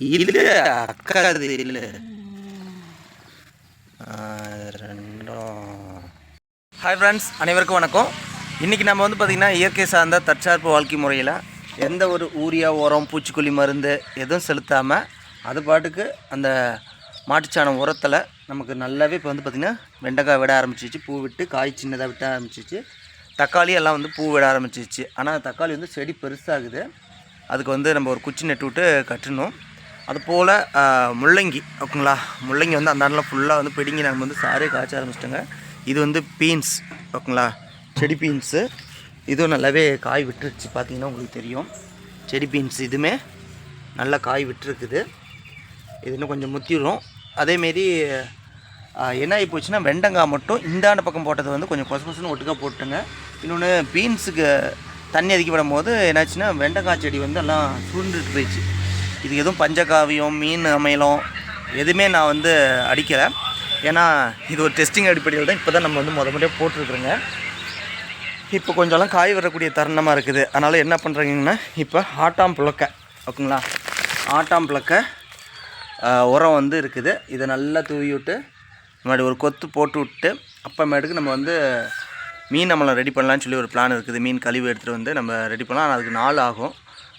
இல்லை அக்கா அது இல்லை ரெண்டும் ஹாய் ஃப்ரெண்ட்ஸ் அனைவருக்கும் வணக்கம் இன்றைக்கி நம்ம வந்து பார்த்திங்கன்னா இயற்கை சார்ந்த தற்சார்பு வாழ்க்கை முறையில் எந்த ஒரு ஊரியா உரம் பூச்சிக்கொல்லி மருந்து எதுவும் செலுத்தாமல் அது பாட்டுக்கு அந்த மாட்டுச்சாணம் உரத்தில் நமக்கு நல்லாவே இப்போ வந்து பார்த்திங்கன்னா வெண்டைக்காய் விட ஆரம்பிச்சிச்சு பூ விட்டு காய் சின்னதாக விட ஆரம்பிச்சிச்சு தக்காளி எல்லாம் வந்து பூ விட ஆரம்பிச்சிச்சு ஆனால் தக்காளி வந்து செடி பெருசாகுது அதுக்கு வந்து நம்ம ஒரு குச்சி நட்டு விட்டு கட்டணும் அதுபோல் முள்ளங்கி. ஓகேங்களா? முள்ளங்கி வந்து அந்த இடத்துல ஃபுல்லாக வந்து பிடுங்கி நம்ம வந்து சாரே காய்ச்ச ஆரம்பிச்சிட்டோங்க. இது வந்து பீன்ஸ் ஓகேங்களா? செடி பீன்ஸு இதுவும் நல்லாவே காய் விட்டுருச்சு. பார்த்தீங்கன்னா உங்களுக்கு தெரியும். செடி பீன்ஸ் இதுவுமே நல்லா காய் விட்டுருக்குது. இது இன்னும் கொஞ்சம் முத்திரும். அதேமாரி என்ன ஆகி போச்சுன்னா வெண்டங்காய் மட்டும் இந்தாண்ட பக்கம் போட்டது வந்து கொஞ்சம் கொசு கொசுன்னு ஒட்டுக்கா போட்டுங்க இன்னொன்று பீன்ஸுக்கு தண்ணி அதிக்க போது என்னாச்சுன்னா வெண்டைக்காய் செடி வந்து எல்லாம் சுருண்டுட்டு போயிடுச்சு. இது எதுவும் பஞ்சகாவியம் மீன் அமையலம் எதுவுமே நான் வந்து அடிக்கலை. ஏன்னா இது ஒரு டெஸ்டிங் அடிப்படையில் தான் இப்போ தான் நம்ம வந்து முத முறையாக போட்டிருக்குறோங்க. இப்போ கொஞ்சம்லாம் காய் வரக்கூடிய தருணமாக இருக்குது. அதனால் என்ன பண்ணுறீங்கன்னா இப்போ ஆட்டாம் புழக்க ஓகேங்களா? ஆட்டாம் புழக்க உரம் வந்து இருக்குது. இதை நல்லா தூவி விட்டு முன்னாடி ஒரு கொத்து போட்டு விட்டு அப்புறமேட்டுக்கு நம்ம வந்து மீன் நம்மளை ரெடி பண்ணலான்னு சொல்லி ஒரு பிளான் இருக்குது. மீன் கழிவு எடுத்துகிட்டு வந்து நம்ம ரெடி பண்ணலாம். ஆனால் அதுக்கு நாள் ஆகும்.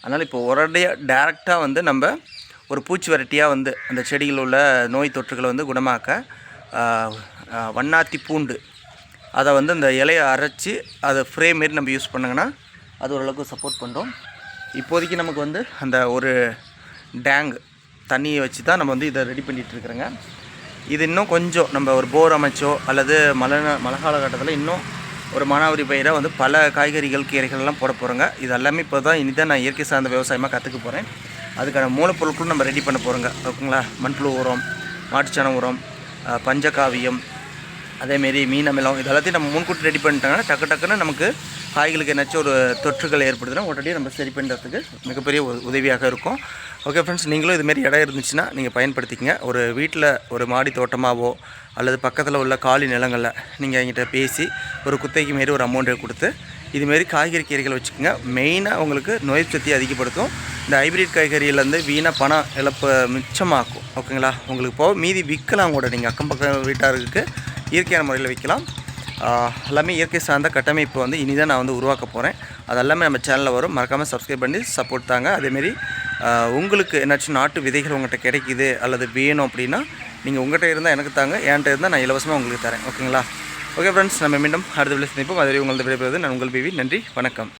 அதனால் இப்போ உடனடியாக டேரெக்டாக வந்து நம்ம ஒரு பூச்சி வெரைட்டியாக வந்து அந்த செடியில் உள்ள நோய் தொற்றுகளை வந்து குணமாக்க வண்ணாத்தி பூண்டு அதை வந்து அந்த இலையை அரைச்சி அதை ஃப்ரே மாரி நம்ம யூஸ் பண்ணுங்கன்னா அது ஓரளவுக்கு சப்போர்ட் பண்ணுறோம் இப்போதைக்கு நமக்கு வந்து அந்த ஒரு டேங் தண்ணியை வச்சு தான் நம்ம வந்து இதை ரெடி பண்ணிகிட்டு இருக்கிறோங்க. இது இன்னும் கொஞ்சம் நம்ம ஒரு போர் அமைச்சோ அல்லது மழை மழை காலகட்டத்தில் இன்னும் ஒரு மானாவரி பயிராக வந்து பல காய்கறிகள் கீரைகள் எல்லாம் போட போகிறோங்க இது எல்லாமே இப்போ தான் இனி தான் நான் இயற்கை சார்ந்த விவசாயமாக கற்றுக்க போகிறேன் அதுக்கான மூலப்பொருட்களும் நம்ம ரெடி பண்ண போகிறோங்க ஓகேங்களா மண்புழு உரம் மாட்டுச்சாண உரம் பஞ்சகாவியம் அதேமாரி மீன் அமிலம் இது எல்லாத்தையும் நம்ம முன்கூட்டி ரெடி பண்ணிட்டாங்கன்னா டக்கு டக்குன்னு நமக்கு காய்களுக்கு ஏதாச்சும் ஒரு தொற்றுகள் ஏற்படுதுன்னா உடனடியே நம்ம சரி பண்ணுறதுக்கு மிகப்பெரிய உதவியாக இருக்கும். ஓகே ஃப்ரெண்ட்ஸ் நீங்களும் இதுமாரி இடம் இருந்துச்சுன்னா நீங்கள் பயன்படுத்திக்கங்க. ஒரு வீட்டில் ஒரு மாடி தோட்டமாகவோ அல்லது பக்கத்தில் உள்ள காலி நிலங்களில் நீங்கள் எங்கிட்ட பேசி ஒரு குத்தைக்கு மாரி ஒரு அமௌண்ட்டை கொடுத்து இதுமாரி காய்கறி கீரைகளை வச்சுக்கோங்க. மெயினாக உங்களுக்கு நோய் சக்தியை அதிகப்படுத்தும். இந்த ஹைபிரிட் காய்கறியிலேருந்து வீணாக பணம் இழப்பு மிச்சமாக்கும். ஓகேங்களா உங்களுக்கு போக மீதி விற்கலாம் கூட. நீங்கள் அக்கம் பக்கம் வீட்டாருக்கு இயற்கையான முறையில் விற்கலாம் எல்லாமே இயற்கை சார்ந்த கட்டமைப்பு வந்து இனி தான் நான் வந்து உருவாக்க போகிறேன் அது எல்லாமே நம்ம சேனலில் வரும். மறக்காமல் சப்ஸ்கிரைப் பண்ணி சப்போர்ட் தாங்க. அதேமாரி உங்களுக்கு என்னாச்சும் நாட்டு விதைகள் உங்கள்கிட்ட கிடைக்குது அல்லது வேணும் அப்படின்னா நீங்கள் உங்கள்கிட்ட இருந்தால் எனக்கு தாங்க. என்கிட்ட இருந்தால் நான் இலவசமாக உங்களுக்கு தரேன். ஓகேங்களா? ஓகே ஃப்ரெண்ட்ஸ் நம்ம மீண்டும் அடுத்த விலை சந்திப்போம். அதுவரை உங்களது விடைபெறுவது நான் உங்கள் பிவி. நன்றி. வணக்கம்.